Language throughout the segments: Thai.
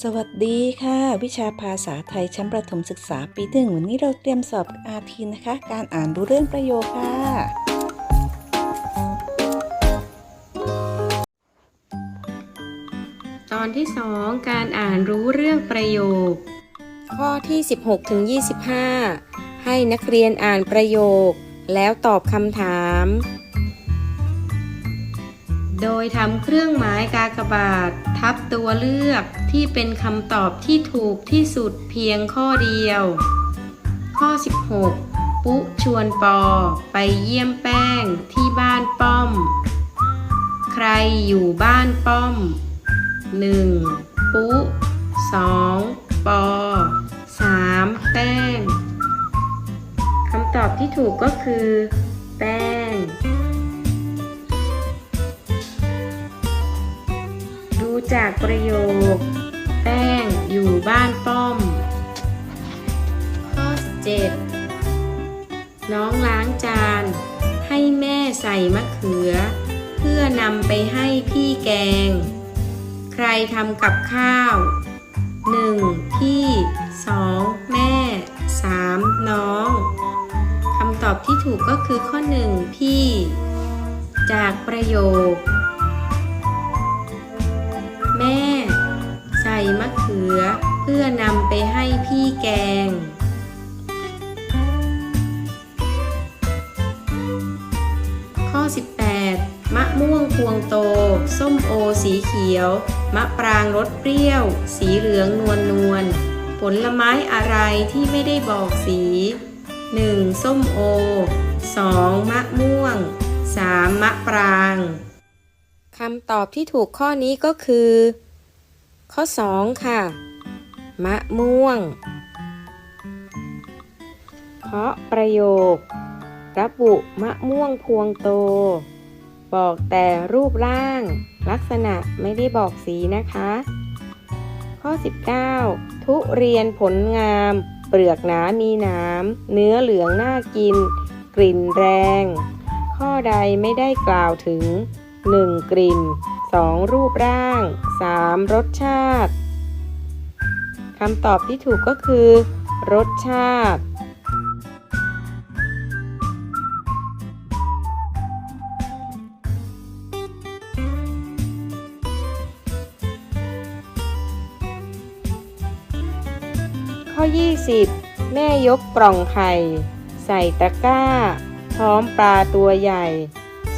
สวัสดีค่ะ วิชาภาษาไทยชั้นประถมศึกษาปีที่หนึ่งวันนี้เราเตรียมสอบอาทีนะคะ การอ่านรู้เรื่องประโยคค่ะ ตอนที่ 2 การอ่านรู้เรื่องประโยค ข้อที่ 16ถึง25 ให้นักเรียนอ่านประโยค แล้วตอบคำถาม โดยทำเครื่องหมายกากบาท ทับตัวเลือกที่เป็นคำตอบที่ถูกที่สุดเพียงข้อเดียว ข้อ 16 ปุ๊ชวนปอ ไปเยี่ยมแป้งที่บ้านป้อม ใครอยู่บ้านป้อม 1. ปุ๊ 2. ปอ 3. แป้ง คำตอบที่ถูกก็คือ แป้ง จากประโยค แป้งอยู่บ้านป้อม ข้อ7น้องล้างจาน ให้แม่ใส่มะเขือ เพื่อนำไปให้พี่แกง ใครทำกับข้าว 1. พี่ 2. แม่ 3. น้องคำตอบที่ถูกก็คือข้อ 1 พี่ จากประโยค พื่อนำไปให้พี่แกง ข้อ 18 มะม่วงพวงโต ส้มโอสีเขียว มะปรางรสเปรี้ยว สีเหลืองนวลนวลผลไม้อะไรที่ไม่ได้บอกสี 1. ส้มโอ 2. มะม่วง 3. มะปรางคำตอบที่ถูกข้อนี้ก็คือ ข้อ 2 ค่ะ มะม่วง เพราะประโยค ระบุมะม่วงพวงโต บอกแต่รูปร่าง ลักษณะไม่ได้บอกสีนะคะ ข้อ 19 ทุเรียนผลงาม เปลือกหนามีหนามเนื้อเหลืองน่ากิน กลิ่นแรง ข้อใดไม่ได้กล่าวถึง 1. กลิ่น 2. รูปร่าง 3. รสชาติ คำตอบที่ถูกก็คือ รสชาติ ข้อ 20 แม่ยกกล่องไข่ ใส่ตะกร้า พร้อมปลาตัวใหญ่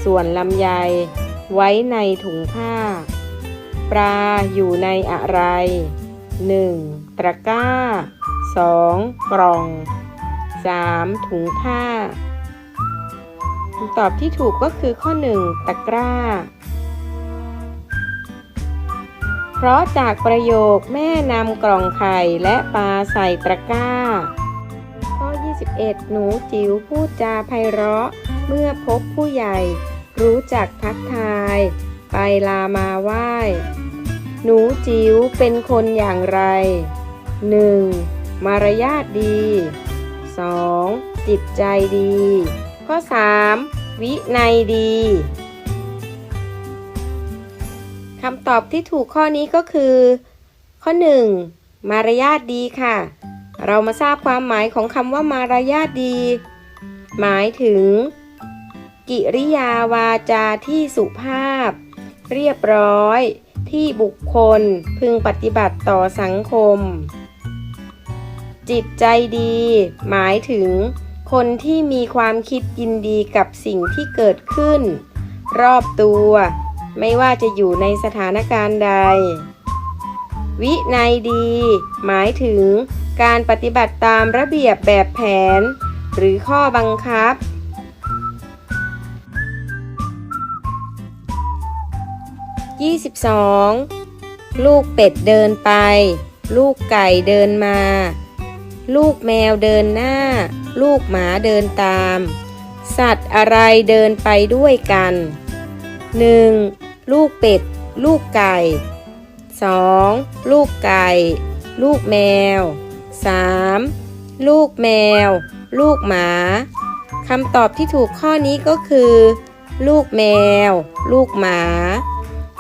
ส่วนลำไย ไว้ในถุงผ้า ปลาอยู่ในอะไร 1. ตะกร้า 2. กล่อง 3. ถุงผ้าคำตอบที่ถูกก็คือข้อ 1 ตะกร้า เพราะจากประโยคแม่นำกล่องไข่และปลาใส่ตะกร้า ข้อ 21 หนูจิ๋วพูดจาไพเราะ เมื่อพบผู้ใหญ่ รู้จักทักทาย ไปลามาไหว้ หนูจิ๋วเป็นคนอย่างไร 1. มารยาทดี 2. จิตใจดี ข้อ 3. วินัยดีคำตอบที่ถูกข้อนี้ก็คือ ข้อ 1. มารยาทดีค่ะ เรามาทราบความหมายของคำว่ามารยาทดี หมายถึง กิริยาวาจาที่สุภาพ เรียบร้อยที่บุคคลพึงปฏิบัติต่อสังคม จิตใจดี หมายถึง คนที่มีความคิดยินดีกับสิ่งที่เกิดขึ้น รอบตัว ไม่ว่าจะอยู่ในสถานการณ์ใด วินัยดี หมายถึง การปฏิบัติตามระเบียบแบบแผน หรือข้อบังคับ 22. ลูกเป็ดเดินไป ลูกไก่เดินมา ลูกแมวเดินหน้า ลูกหมาเดินตาม สัตว์อะไรเดินไปด้วยกัน 1. ลูกเป็ด ลูกไก่ 2. ลูกไก่ ลูกแมว 3. ลูกแมว ลูกหมาคำตอบที่ถูกข้อนี้ก็คือ ลูกแมว ลูกหมา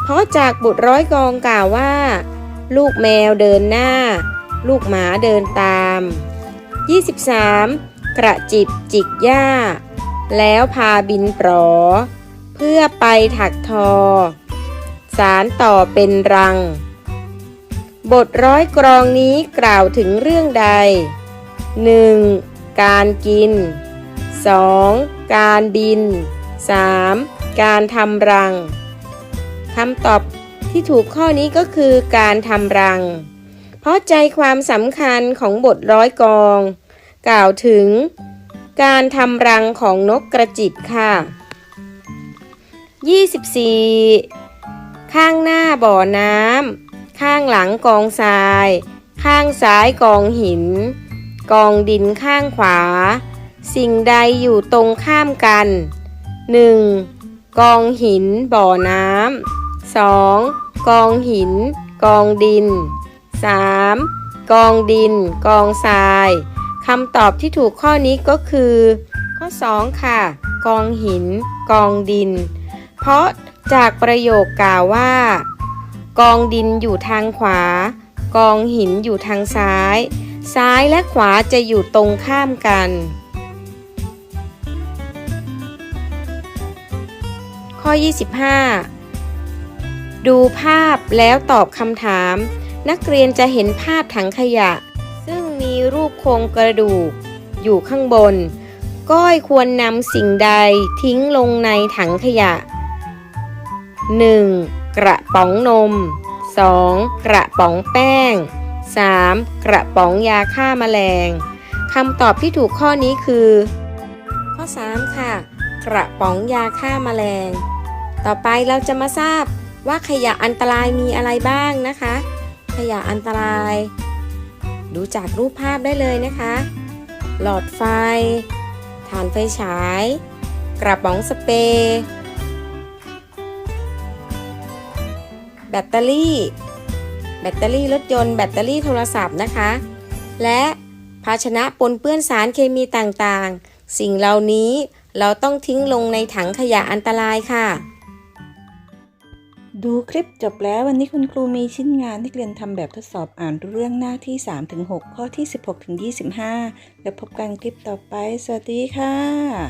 เพราะจากบทร้อยกองกล่าวว่า ลูกแมวเดินหน้า ลูกหมาเดินตาม 23. กระจิบจิกหญ้า แล้วพาบินปลอ เพื่อไปถักทอ สารต่อเป็นรัง บทร้อยกรองนี้กล่าวถึงเรื่องใด 1. การกิน 2. การบิน 3. การทำรังคำตอบที่ถูกข้อนี้ก็คือการทำรัง เพราะใจความสำคัญของบทร้อยกอง กล่าวถึง การทำรังของนกกระจิบค่ะ 24. ข้างหน้าบ่อน้ำข้างหลังกองทราย ข้างซ้ายกองหิน กองดินข้างขวา สิ่งใดอยู่ตรงข้ามกัน 1. กองหินบ่อน้ำ 2. กองหิน กองดิน 3. กองดิน กองทรายคำตอบที่ถูกข้อนี้ก็คือ ข้อ 2 ค่ะ กองหิน กองดิน เพราะจากประโยคกล่าวว่า กองดินอยู่ทางขวา กองหินอยู่ทางซ้าย ซ้ายและขวาจะอยู่ตรงข้ามกัน ข้อ 25 ดูภาพแล้วตอบคำถาม นักเรียนจะเห็นภาพถังขยะ ซึ่งมีรูปโครงกระดูก อยู่ข้างบน ก้อยควรนำสิ่งใดทิ้งลงในถังขยะ 1. กระป๋องนม 2. กระป๋องแป้ง 3. กระป๋องยาฆ่าแมลงคำตอบที่ถูกข้อนี้คือ ข้อ 3 ค่ะ กระป๋องยาฆ่าแมลง ต่อไปเราจะมาทราบว่าขยะอันตรายมีอะไรบ้างนะคะ ขยะอันตราย ดูจากรูปภาพได้เลยนะคะ หลอดไฟ ฐานไฟฉาย กระป๋องสเปรย์แบตเตอรี่ แบตเตอรี่รถยนต์ แบตเตอรี่โทรศัพท์นะคะ และภาชนะปนเปื้อนสารเคมีต่างๆ สิ่งเหล่านี้เราต้องทิ้งลงในถังขยะอันตรายค่ะ ดูคลิปจบแล้ววันนี้คุณครูมีชิ้นงานที่เรียนทำแบบทดสอบอ่านเรื่องหน้าที่ 3-6 ข้อที่ 16-25 แล้วพบกันคลิปต่อไป สวัสดีค่ะ